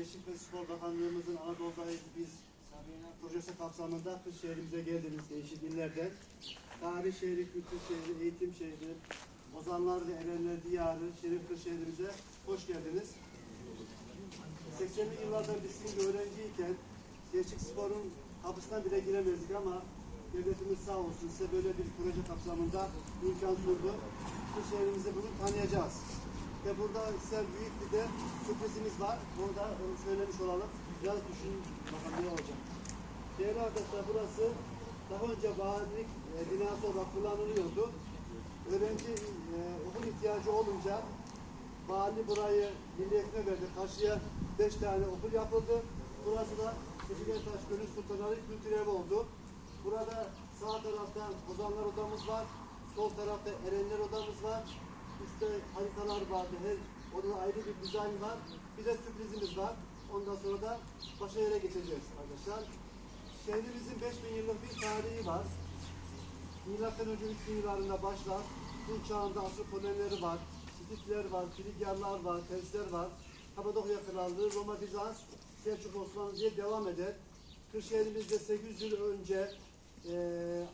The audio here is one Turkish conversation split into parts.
Gençlik ve Spor Bakanlığımızın Anadolu'dayız biz projesi kapsamında kız şehrimize geldiniz değişik illerden. Tarih şehri, kültür şehri, eğitim şehri, ozanlar ve erenler diyarı, şerif kız şehrimize hoş geldiniz. 80'li yıllarda biz şimdi öğrenciyken Gençlik Spor'un kapısına bile giremezdik ama devletimiz sağ olsun size böyle bir proje kapsamında imkan sundu. Bu şehrimizi bugün tanıyacağız. Ve burada size büyük bir de sürprizimiz var. Bunu da onu söylemiş olalım. Biraz düşünün bakalım ne olacak. Değerli arkadaşlar burası daha önce valilik e, binası olarak kullanılıyordu. Öğrenci e, okul ihtiyacı olunca vali burayı milliyetine verdi. Karşıya beş tane okul yapıldı. Burası da Teşkilat Gönül Sultanları Kültür Evi oldu. Burada sağ tarafta ozanlar odamız var. Sol tarafta erenler odamız var. Üstte haritalar vardı. Her odada ayrı bir dizayn var. Bir de sürprizimiz var. Ondan sonra da başka yere geçeceğiz arkadaşlar. Şehrimizin 5000 yıllık bir tarihi var. Milattan önce 3000 yıllarında başlar. Bu çağında asıl kolonileri var. Hititler var, Frigyanlar var, Persler var. Kapadokya Krallığı, Roma, Bizans, Selçuk Osmanlı diye devam eder. Kırşehir'imizde 800 yıl önce e,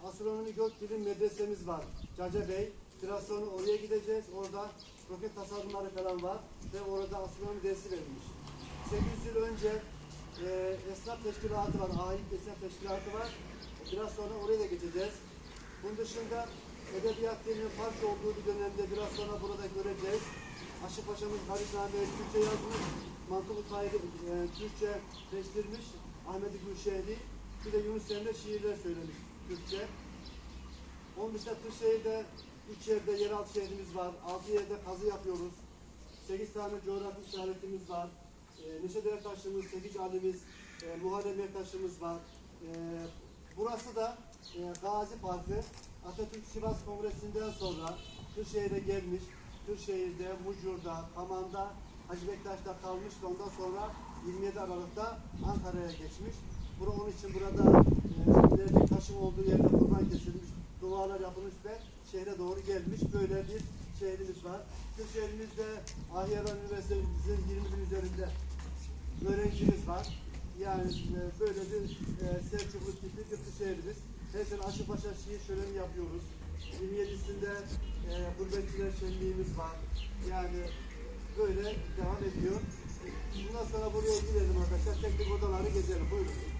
astronomi gökbilim medresemiz var. Caca Bey. Biraz sonra oraya gideceğiz. Orada roket tasarımları falan var. Ve orada astronomi dersi verilmiş. 800 yıl önce e, esnaf teşkilatı var. Ait esnaf teşkilatı var. Biraz sonra oraya da geçeceğiz. Bunun dışında edebiyat dilinin fark olduğu bir dönemde biraz sonra burada göreceğiz. Aşık Paşa'mız Harisname'yi Türkçe yazmış. Mantıklı Tahir'i e, Türkçe seçtirmiş. Ahmet-i Gülşehri. Bir de Yunus Emre şiirler söylemiş Türkçe. Onun dışında Kırşehir'de üç yerde yeraltı şehrimiz var. Altı yerde kazı yapıyoruz. Sekiz tane coğrafi işaretimiz var. E, Neşet Ertaş'ımız, Sekiz Ali'miz, e, Muharrem Ertaş'ımız var. E, burası da e, Gazi Parkı. Atatürk Sivas Kongresi'nden sonra Kırşehir'e gelmiş. Kırşehir'de, Mucur'da, Kaman'da, Hacı Bektaş'ta kalmış ve ondan sonra 27 Aralık'ta Ankara'ya geçmiş. Bura onun için burada e, taşın olduğu yerde kurban kesilmiş, dualar yapılmış ve şehre doğru gelmiş. Böyle bir şehrimiz var. Kırşehir'imizde Ahyaran Üniversitemizin 20 bin üzerinde öğrencimiz var. Yani e, böyle bir e, Selçuklu tipi bir şehrimiz. Her sene Aşıpaşa şiir şöleni yapıyoruz. 27'sinde e, gurbetçiler şenliğimiz var. Yani böyle devam ediyor. Bundan sonra buraya gidelim arkadaşlar. Teknik odaları gezelim. Buyurun.